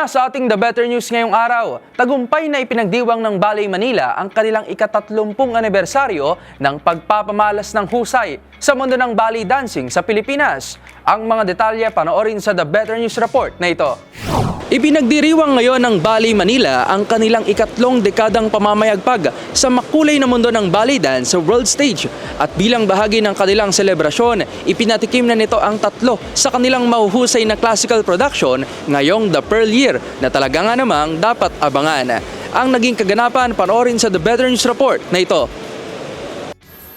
Una sa ating The Better News ngayong araw, tagumpay na ipinagdiwang ng Balay Manila ang kanilang ikatatlumpung anibersaryo ng pagpapamalas ng husay sa mundo ng ballet dancing sa Pilipinas. Ang mga detalye panoorin sa The Better News report na ito. Ipinagdiriwang ngayon ng Bali Manila ang kanilang ikatlong dekadang pamamayagpag sa makulay na mundo ng ballet dance sa world stage at bilang bahagi ng kanilang selebrasyon, ipinatikim na nito ang tatlo sa kanilang mahuhusay na classical production ngayong The Pearl Year na talaga nga namang dapat abangan. Ang naging kaganapan panoorin sa The Better News Report na ito.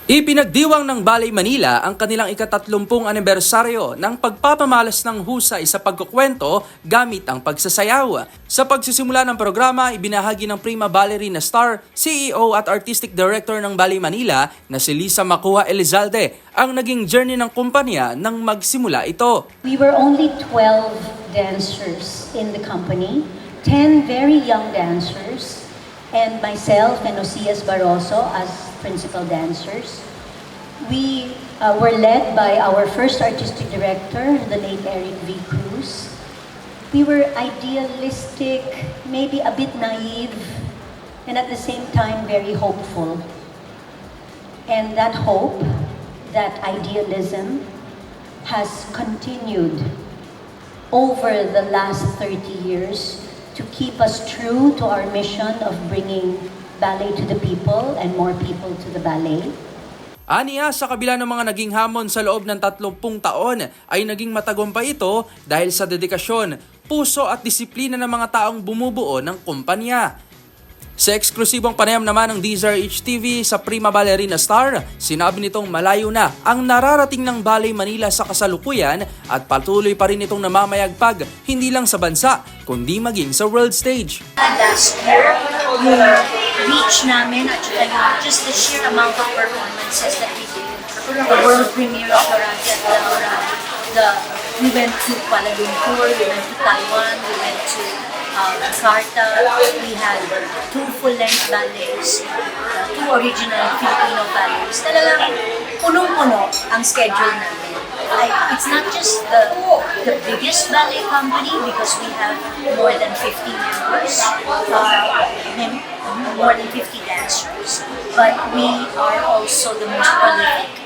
Ipinagdiwang ng Balay Manila ang kanilang ikatatlumpung anibersaryo ng pagpapamalas ng husay sa pagkukwento gamit ang pagsasayaw. Sa pagsisimula ng programa, ibinahagi ng prima ballerina star, CEO at Artistic Director ng Balay Manila na si Lisa Makuha Elizalde ang naging journey ng kumpanya nang magsimula ito. We were only 12 dancers in the company, 10 very young dancers, and myself and Osias Barroso as principal dancers. We uh, were led by our first artistic director, the late Eric V. Cruz. We were idealistic, maybe a bit naive, and at the same time very hopeful. And that hope, that idealism, has continued over the last 30 years to keep us true to our mission of bringing ballet to the people and more people to the ballet. Aniya, sa kabila ng mga naging hamon sa loob ng 30 taon, ay naging matagumpay ito dahil sa dedikasyon, puso at disiplina ng mga taong bumubuo ng kumpanya. Sa eksklusibong panayam naman ng DZRH TV sa Prima Ballerina Star, sinabi nitong malayo na ang nararating ng Ballet Manila sa kasalukuyan at patuloy pa rin itong namamayagpag hindi lang sa bansa, kundi maging sa world stage. Last year, yung reach namin at saka just the sheer amount of performances that we did. The world premiere of Dorante at Laura. The, we went to Kuala Lumpur, we went to Taiwan, we went to uh, Jakarta. We had two full-length ballets, uh, two original Filipino ballets. Talagang punong-puno ang schedule namin. I, it's not just the the biggest ballet company because we have more than 50 members, uh, more than 50 dancers, but we are also the most prolific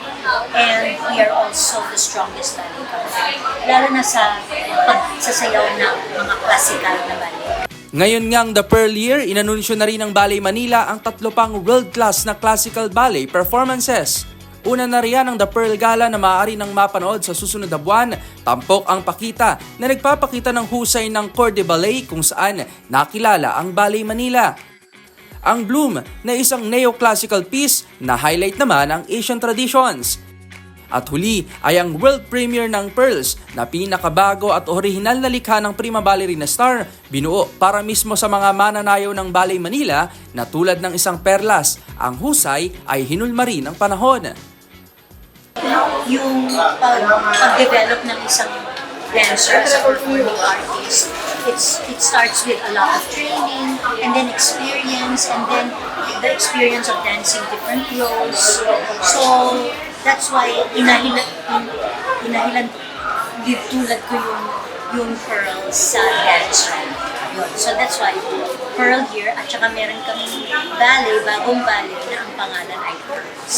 and we are also the strongest ballet company. Lalo na sa pagsasayaw ng mga classical na ballet. Ngayon ngang The Pearl Year, inanunsyo na rin ng Ballet Manila ang tatlo pang world-class na classical ballet performances. Una na riyan ang The Pearl Gala na maaari nang mapanood sa susunod na buwan, tampok ang pakita na nagpapakita ng husay ng corps ballet kung saan nakilala ang Ballet Manila. Ang Bloom na isang neoclassical piece na highlight naman ang Asian traditions. At huli ay ang world premiere ng Pearls na pinakabago at orihinal na likha ng prima ballerina star, binuo para mismo sa mga mananayaw ng Ballet Manila na tulad ng isang perlas, ang husay ay hinulma rin ng panahon. yung pag, pag-develop ng isang dancer as a performing artist, it's it starts with a lot of training and then experience and then the experience of dancing different roles. So that's why inahilan in, inahilan tulad ko yung yung pearls sa dance room. So that's why pearl here at saka meron kaming ballet, bagong ballet na ang pangalan ay pearls.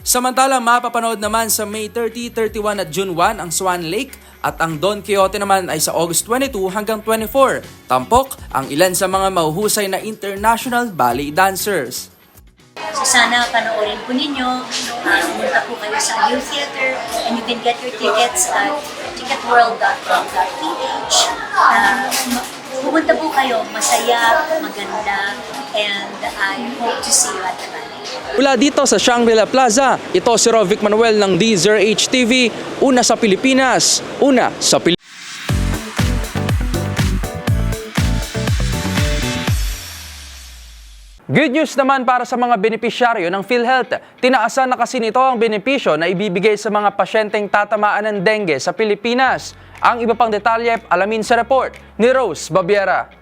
Samantala, mapapanood naman sa May 30, 31 at June 1 ang Swan Lake at ang Don Quixote naman ay sa August 22 hanggang 24. Tampok ang ilan sa mga mahuhusay na international ballet dancers. So sana panoorin po ninyo, uh, pumunta po kayo sa Youth Theater and you can get your tickets at ticketworld.com.ph. Uh, pumunta po kayo, masaya, maganda, and I hope to see you at the ballet. Mula dito sa Shangri-La Plaza, ito si Rovic Manuel ng Deezer HTV, una sa Pilipinas, una sa Pilipinas. Good news naman para sa mga benepisyaryo ng PhilHealth. Tinaasan na kasi nito ang benepisyo na ibibigay sa mga pasyenteng tatamaan ng dengue sa Pilipinas. Ang iba pang detalye alamin sa report ni Rose Babiera.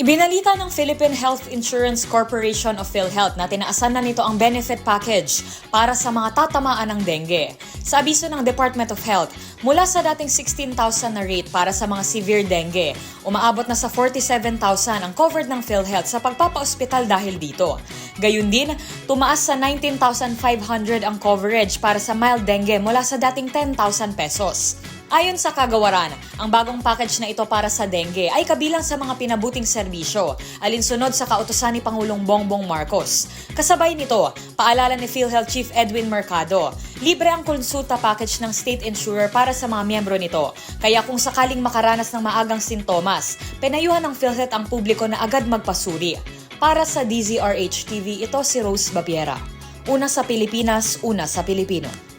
Ibinalita ng Philippine Health Insurance Corporation of PhilHealth na tinaasan na nito ang benefit package para sa mga tatamaan ng dengue. Sa abiso ng Department of Health, mula sa dating 16,000 na rate para sa mga severe dengue, umaabot na sa 47,000 ang covered ng PhilHealth sa pagpapaospital dahil dito. Gayun din, tumaas sa 19,500 ang coverage para sa mild dengue mula sa dating 10,000 pesos. Ayon sa kagawaran, ang bagong package na ito para sa dengue ay kabilang sa mga pinabuting serbisyo, alinsunod sa kautosan ni Pangulong Bongbong Marcos. Kasabay nito, paalala ni PhilHealth Chief Edwin Mercado, libre ang konsulta package ng state insurer para sa mga miyembro nito. Kaya kung sakaling makaranas ng maagang sintomas, pinayuhan ng PhilHealth ang publiko na agad magpasuri. Para sa DZRH TV, ito si Rose Babiera. Una sa Pilipinas, una sa Pilipino.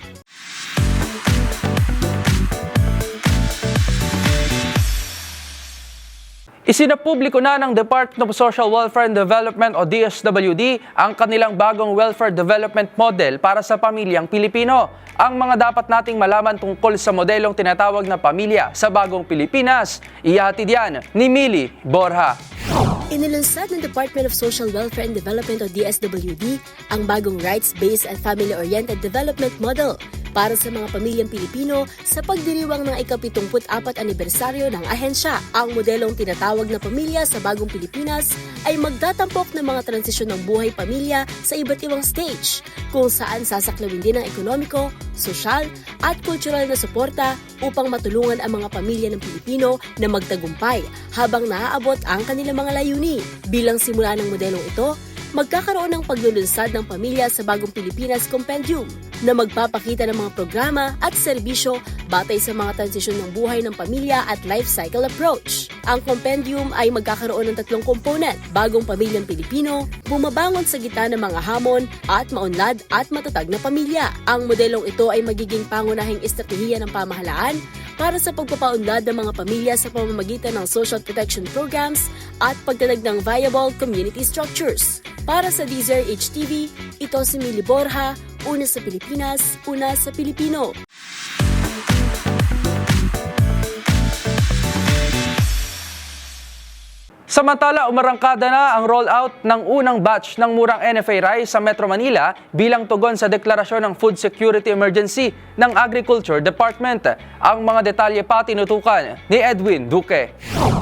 Isinapubliko na ng Department of Social Welfare and Development o DSWD ang kanilang bagong welfare development model para sa pamilyang Pilipino. Ang mga dapat nating malaman tungkol sa modelong tinatawag na pamilya sa bagong Pilipinas, ihatid yan ni Mili Borja. Inilunsad ng Department of Social Welfare and Development o DSWD ang bagong rights-based at family-oriented development model para sa mga pamilyang Pilipino sa pagdiriwang ng ika-74 anibersaryo ng ahensya. Ang modelong tinatawag na pamilya sa bagong Pilipinas ay magdatampok ng mga transisyon ng buhay pamilya sa iba't ibang stage kung saan sasaklawin din ang ekonomiko, sosyal at kultural na suporta upang matulungan ang mga pamilya ng Pilipino na magtagumpay habang naaabot ang kanilang mga layuni. Bilang simula ng modelong ito, magkakaroon ng paglulunsad ng pamilya sa Bagong Pilipinas Compendium na magpapakita ng mga programa at serbisyo batay sa mga transisyon ng buhay ng pamilya at life cycle approach. Ang compendium ay magkakaroon ng tatlong component, bagong pamilyang Pilipino, bumabangon sa gitna ng mga hamon at maunlad at matatag na pamilya. Ang modelong ito ay magiging pangunahing estratehiya ng pamahalaan para sa pagpapaunlad ng mga pamilya sa pamamagitan ng social protection programs at pagtatag ng viable community structures. Para sa Deezer HTV, ito si Mili Borja, una sa Pilipinas, una sa Pilipino. Samantala, umarangkada na ang rollout ng unang batch ng murang NFA rice sa Metro Manila bilang tugon sa deklarasyon ng Food Security Emergency ng Agriculture Department. Ang mga detalye pa tinutukan ni Edwin Duque.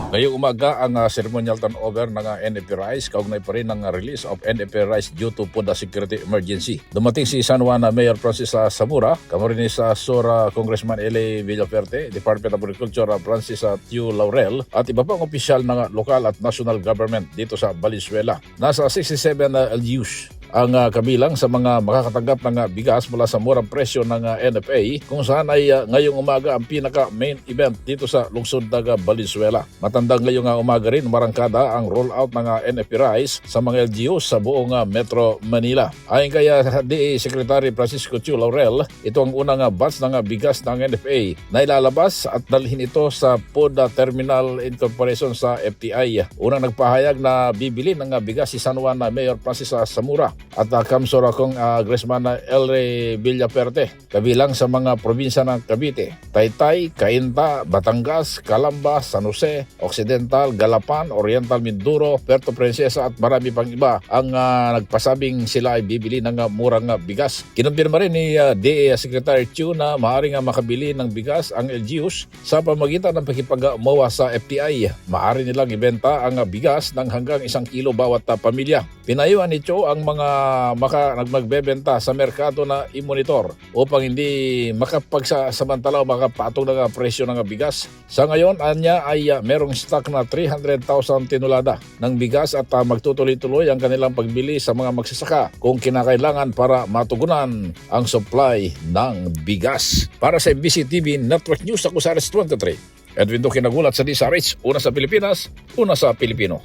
Ngayong umaga ang uh, ceremonial turnover ng uh, NFP Rice kaugnay pa rin ng uh, release of NFP Rice due to food security emergency. Dumating si San Juan uh, Mayor Francis uh, Samura, kamarinis sa uh, Sora Congressman Eli Villaferte, Department of Agriculture uh, Francis uh, Tiu Laurel at iba pang opisyal ng uh, lokal at national government dito sa Valenzuela. Nasa 67 uh, LGUs ang uh, kabilang sa mga makakatanggap ng uh, bigas mula sa murang presyo ng uh, NFA kung saan ay uh, ngayong umaga ang pinaka main event dito sa lungsod ng uh, Valenzuela. Matandang ngayong uh, umaga rin marangkada ang rollout ng uh, NFA rice sa mga LGU sa buong uh, Metro Manila. Ayon kay uh, DA Secretary Francisco Chu Laurel, ito ang unang uh, batch ng uh, bigas ng NFA na ilalabas at dalhin ito sa uh, Terminal Incorporation sa FTI. Unang nagpahayag na bibili ng uh, bigas si San Juan uh, Mayor Francis Samura at uh, Kamsura kong uh, Gresmana Elre Villaperte, kabilang sa mga probinsya ng Cavite, Taytay, Cainta, Batangas, Calamba, San Jose, Occidental, Galapan, Oriental Mindoro, Puerto Princesa at marami pang iba ang uh, nagpasabing sila ay bibili ng murang bigas. Kinumpirma rin ni uh, DA Secretary Chu na maaaring uh, makabili ng bigas ang LGUs sa pamagitan ng pakipag-MOA sa FTI. Maaari nilang ibenta ang uh, bigas ng hanggang isang kilo bawat uh, pamilya. Pinayuan ni Cho ang mga maka nagmagbebenta sa merkado na i-monitor upang hindi makapagsamantala o makapatong ng presyo ng bigas. Sa ngayon, anya ay uh, merong stock na 300,000 tinulada ng bigas at uh, magtutuloy-tuloy ang kanilang pagbili sa mga magsasaka kung kinakailangan para matugunan ang supply ng bigas. Para sa MBC TV Network News, ako sa Ares 23. Edwin Duque nagulat sa DSRH, una sa Pilipinas, una sa Pilipino.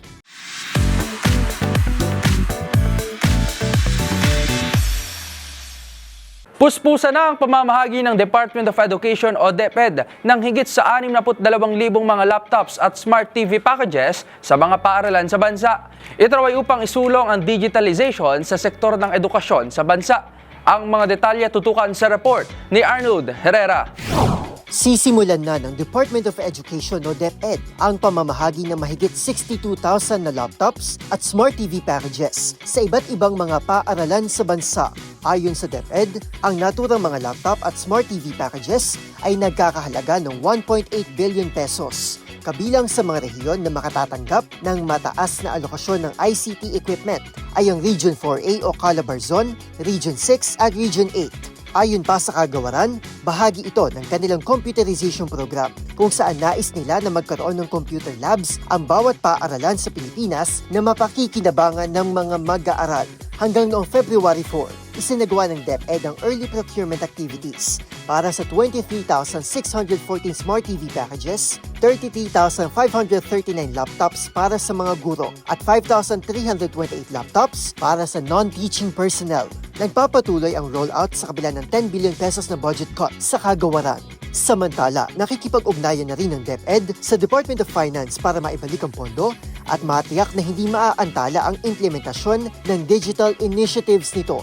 Puspusa na ang pamamahagi ng Department of Education o DepEd ng higit sa 62,000 mga laptops at smart TV packages sa mga paaralan sa bansa. Ito ay upang isulong ang digitalization sa sektor ng edukasyon sa bansa. Ang mga detalye tutukan sa report ni Arnold Herrera. Sisimulan na ng Department of Education o DepEd ang pamamahagi ng mahigit 62,000 na laptops at smart TV packages sa iba't ibang mga paaralan sa bansa. Ayon sa DepEd, ang naturang mga laptop at smart TV packages ay nagkakahalaga ng 1.8 billion pesos kabilang sa mga rehiyon na makatatanggap ng mataas na alokasyon ng ICT equipment ay ang Region 4A o Calabarzon, Region 6 at Region 8. Ayon pa sa kagawaran, bahagi ito ng kanilang computerization program kung saan nais nila na magkaroon ng computer labs ang bawat paaralan sa Pilipinas na mapakikinabangan ng mga mag-aaral. Hanggang noong February 4, isinagawa ng DepEd ang early procurement activities para sa 23,614 smart TV packages, 33,539 laptops para sa mga guro at 5,328 laptops para sa non-teaching personnel. Nagpapatuloy ang rollout sa kabila ng 10 billion pesos na budget cut sa kagawaran. Samantala, nakikipag-ugnayan na rin ng DepEd sa Department of Finance para maibalik ang pondo at matiyak na hindi maaantala ang implementasyon ng digital initiatives nito.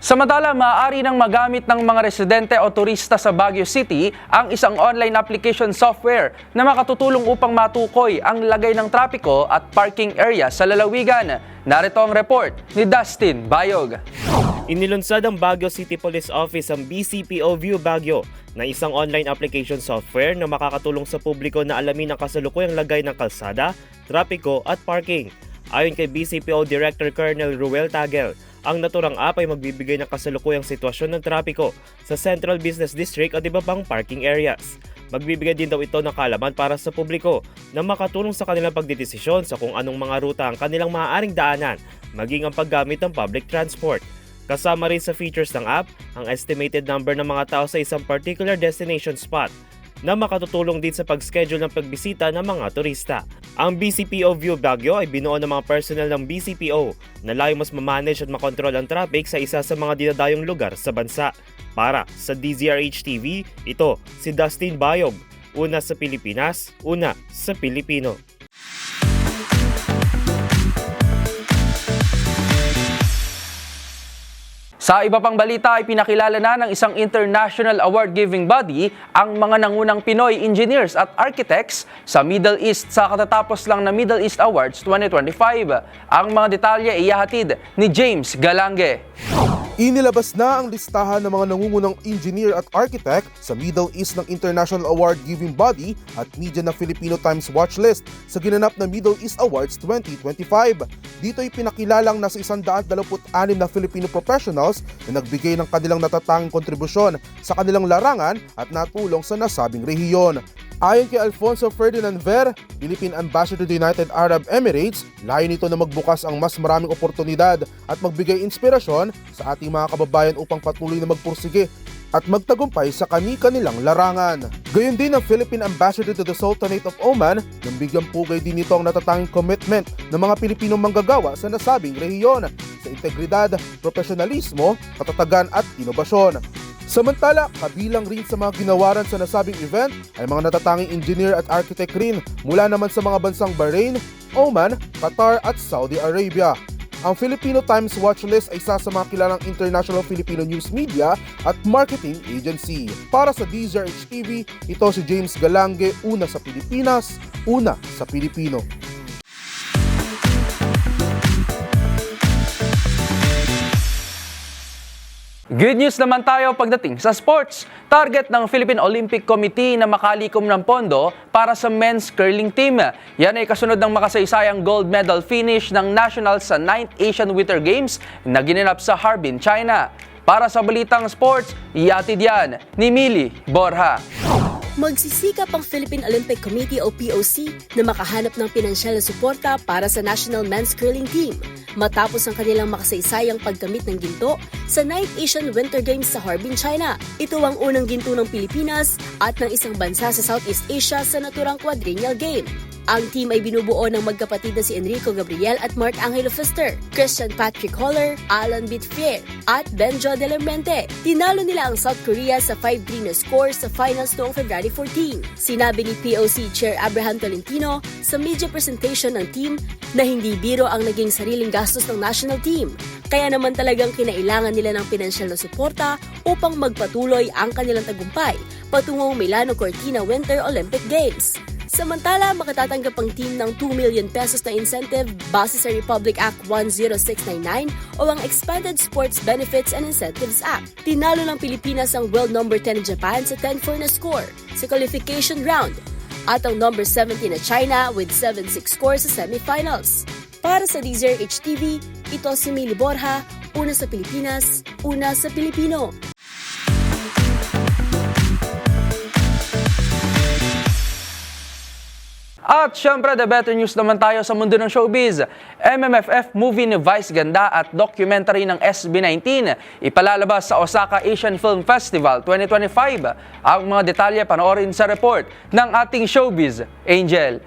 Samantala, maaari nang magamit ng mga residente o turista sa Baguio City ang isang online application software na makatutulong upang matukoy ang lagay ng trapiko at parking area sa lalawigan. Narito ang report ni Dustin Bayog. Inilunsad ang Baguio City Police Office ang BCPO View Baguio na isang online application software na makakatulong sa publiko na alamin ang kasalukuyang lagay ng kalsada, trapiko at parking. Ayon kay BCPO Director Colonel Ruel Tagel, ang naturang app ay magbibigay ng kasalukuyang sitwasyon ng trapiko sa Central Business District at iba pang parking areas. Magbibigay din daw ito ng kalaman para sa publiko na makatulong sa kanilang pagdidesisyon sa kung anong mga ruta ang kanilang maaaring daanan, maging ang paggamit ng public transport. Kasama rin sa features ng app ang estimated number ng mga tao sa isang particular destination spot na makatutulong din sa pag-schedule ng pagbisita ng mga turista. Ang BCPO View Baguio ay binuo ng mga personnel ng BCPO na layong mas mamanage at makontrol ang traffic sa isa sa mga dinadayong lugar sa bansa. Para sa DZRH TV, ito si Dustin Bayog. Una sa Pilipinas, una sa Pilipino. Sa iba pang balita ay pinakilala na ng isang international award-giving body ang mga nangunang Pinoy engineers at architects sa Middle East sa katatapos lang na Middle East Awards 2025. Ang mga detalye iyahatid ni James Galange. Inilabas na ang listahan ng mga nangungunang engineer at architect sa Middle East ng International Award-giving body at media na Filipino Times Watch List sa ginanap na Middle East Awards 2025. Dito ay pinakilalang nasa 126 na Filipino professionals na nagbigay ng kanilang natatanging kontribusyon sa kanilang larangan at natulong sa nasabing rehiyon. Ayon kay Alfonso Ferdinand Ver, Philippine Ambassador to the United Arab Emirates, layo nito na magbukas ang mas maraming oportunidad at magbigay inspirasyon sa ating mga kababayan upang patuloy na magpursige at magtagumpay sa kani-kanilang larangan. Gayon din ang Philippine Ambassador to the Sultanate of Oman nang bigyang pugay din nito ang natatanging commitment ng mga Pilipinong manggagawa sa nasabing rehiyon. sa integridad, profesionalismo, katatagan at inobasyon. Samantala, kabilang rin sa mga ginawaran sa nasabing event ay mga natatanging engineer at architect rin mula naman sa mga bansang Bahrain, Oman, Qatar at Saudi Arabia. Ang Filipino Times Watchlist ay isa sa mga kilalang international Filipino news media at marketing agency. Para sa DZRH TV, ito si James Galange, una sa Pilipinas, una sa Pilipino. Good news naman tayo pagdating sa sports. Target ng Philippine Olympic Committee na makalikom ng pondo para sa men's curling team. Yan ay kasunod ng makasaysayang gold medal finish ng national sa 9th Asian Winter Games na ginanap sa Harbin, China. Para sa balitang sports, iatid yan ni Mili Borja. Magsisikap ang Philippine Olympic Committee o POC na makahanap ng pinansyal na suporta para sa National Men's Curling Team matapos ang kanilang makasaysayang pagkamit ng ginto sa 9th Asian Winter Games sa Harbin, China. Ito ang unang ginto ng Pilipinas at ng isang bansa sa Southeast Asia sa naturang quadrennial game. Ang team ay binubuo ng magkapatid na si Enrico Gabriel at Mark Angelo Pfister, Christian Patrick Holler, Alan Bitfrier, at Benjo De La Mente. Tinalo nila ang South Korea sa 5-3 na score sa finals noong February 14. Sinabi ni POC Chair Abraham Tolentino sa media presentation ng team na hindi biro ang naging sariling gastos ng national team. Kaya naman talagang kinailangan nila ng pinansyal na suporta upang magpatuloy ang kanilang tagumpay patungong Milano Cortina Winter Olympic Games. Samantala, makatatanggap ang team ng 2 million pesos na incentive base sa Republic Act 10699 o ang Expanded Sports Benefits and Incentives Act. Tinalo ng Pilipinas ang world number 10 na Japan sa 10-4 na score sa qualification round at ang number 17 na China with 7-6 score sa semifinals. Para sa DZRH TV, ito si Mili Borja, una sa Pilipinas, una sa Pilipino. At syempre, the better news naman tayo sa mundo ng showbiz. MMFF movie ni Vice Ganda at documentary ng SB19 ipalalabas sa Osaka Asian Film Festival 2025. Ang mga detalye panoorin sa report ng ating showbiz, Angel.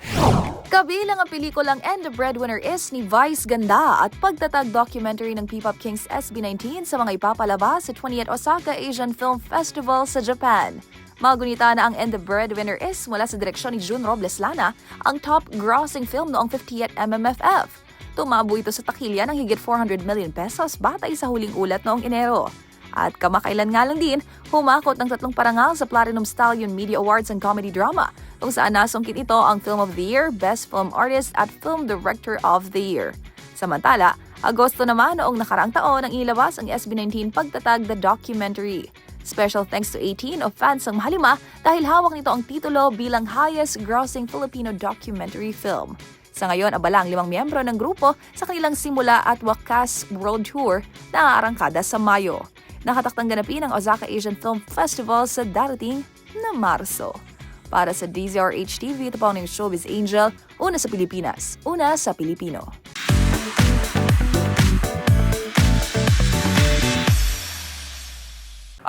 Kabilang ang pelikulang And the Breadwinner is ni Vice Ganda at pagtatag documentary ng P-Pop Kings SB19 sa mga ipapalabas sa 20th Osaka Asian Film Festival sa Japan. Magunita na ang And the Breadwinner is mula sa direksyon ni June Robles Lana, ang top grossing film noong 50th MMFF. Tumabo ito sa takilya ng higit 400 million pesos batay sa huling ulat noong Enero. At kamakailan nga lang din, humakot ng tatlong parangal sa Platinum Stallion Media Awards and Comedy Drama, kung saan nasungkit ito ang Film of the Year, Best Film Artist at Film Director of the Year. Samantala, Agosto naman noong nakaraang taon ang inilabas ang SB19 pagtatag The Documentary. Special thanks to 18 of fans ng Mahalima dahil hawak nito ang titulo bilang highest grossing Filipino documentary film. Sa ngayon, abala ang limang miyembro ng grupo sa kanilang simula at wakas world tour na aarangkada sa Mayo. Nakataktang ganapin ang Osaka Asian Film Festival sa darating na Marso. Para sa DZRH TV, ito pa ang Showbiz Angel, una sa Pilipinas, una sa Pilipino.